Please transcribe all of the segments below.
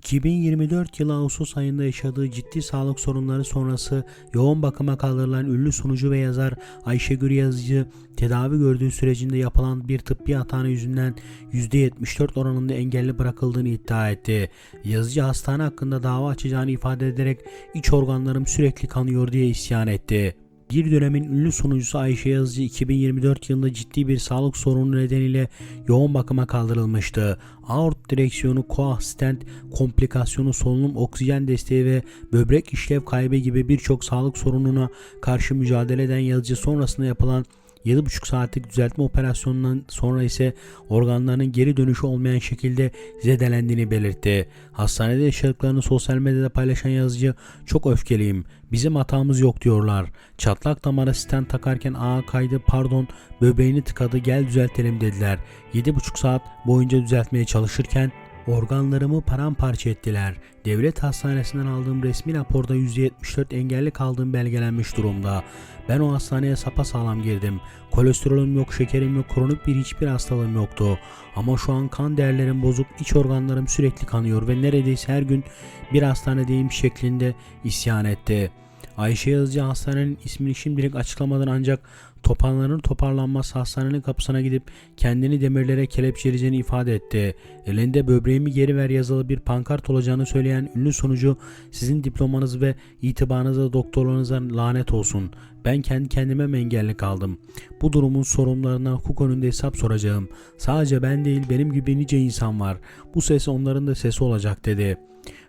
2024 yılı Ağustos ayında yaşadığı ciddi sağlık sorunları sonrası yoğun bakıma kaldırılan ünlü sunucu ve yazar Ayşegül Yazıcı tedavi gördüğü sürecinde yapılan bir tıbbi hata yüzünden %74 oranında engelli bırakıldığını iddia etti. Yazıcı hastane hakkında dava açacağını ifade ederek iç organlarım sürekli kanıyor diye isyan etti. Bir dönemin ünlü sunucusu Ayşe Yazıcı 2024 yılında ciddi bir sağlık sorunu nedeniyle yoğun bakıma kaldırılmıştı. Aort direksiyonu, koah stent, komplikasyonu, solunum, oksijen desteği ve böbrek işlev kaybı gibi birçok sağlık sorununa karşı mücadele eden Yazıcı sonrasında yapılan 7,5 saatlik düzeltme operasyonundan sonra ise organlarının geri dönüşü olmayan şekilde zedelendiğini belirtti. Hastanede yaşadıklarını sosyal medyada paylaşan yazıcı çok öfkeliyim. Bizim hatamız yok diyorlar. Çatlak damara stent takarken ağa kaydı pardon böbreğini tıkadı gel düzeltelim dediler. 7,5 saat boyunca düzeltmeye çalışırken Organlarımı paramparça ettiler. Devlet hastanesinden aldığım resmi raporda %74 engelli kaldığım belgelenmiş durumda. Ben o hastaneye sapasağlam girdim. Kolesterolüm yok, şekerim yok, kronik bir hiçbir hastalığım yoktu. Ama şu an kan değerlerim bozuk, iç organlarım sürekli kanıyor ve neredeyse her gün bir hastanedeyim şeklinde isyan etti. Ayşe Yazıcı hastanenin ismini şimdilik açıklamadan ancak toparlanır toparlanmaz hastanenin kapısına gidip kendini demirlere kelepçeleyeceğini ifade etti. Elinde böbreğimi geri ver yazılı bir pankart olacağını söyleyen ünlü sunucu sizin diplomanız ve itibarınıza doktorlarınıza lanet olsun. Ben kendi kendime mi engelli kaldım? Bu durumun sorumlularına hukuk önünde hesap soracağım. Sadece ben değil benim gibi nice insan var. Bu ses onların da sesi olacak dedi.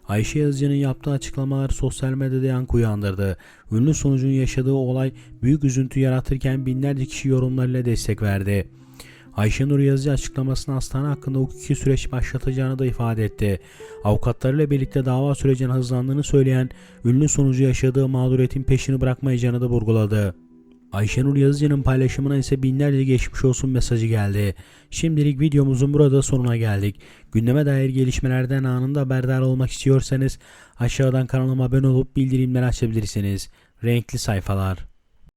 Ayşe Yazıcı'nın yaptığı açıklamalar sosyal medyada yankı uyandırdı. Ünlü sunucunun yaşadığı olay büyük üzüntü yaratırken binlerce kişi yorumlarıyla destek verdi. Ayşenur Yazıcı açıklamasını hastane hakkında hukuki süreç başlatacağını da ifade etti. Avukatlarıyla birlikte dava sürecinin hızlandığını söyleyen ünlü sunucu yaşadığı mağduriyetin peşini bırakmayacağını da vurguladı. Ayşenur Yazıcı'nın paylaşımına ise binlerce geçmiş olsun mesajı geldi. Şimdilik videomuzun burada sonuna geldik. Gündeme dair gelişmelerden anında haberdar olmak istiyorsanız aşağıdan kanalıma abone olup bildirimleri açabilirsiniz. Renkli sayfalar.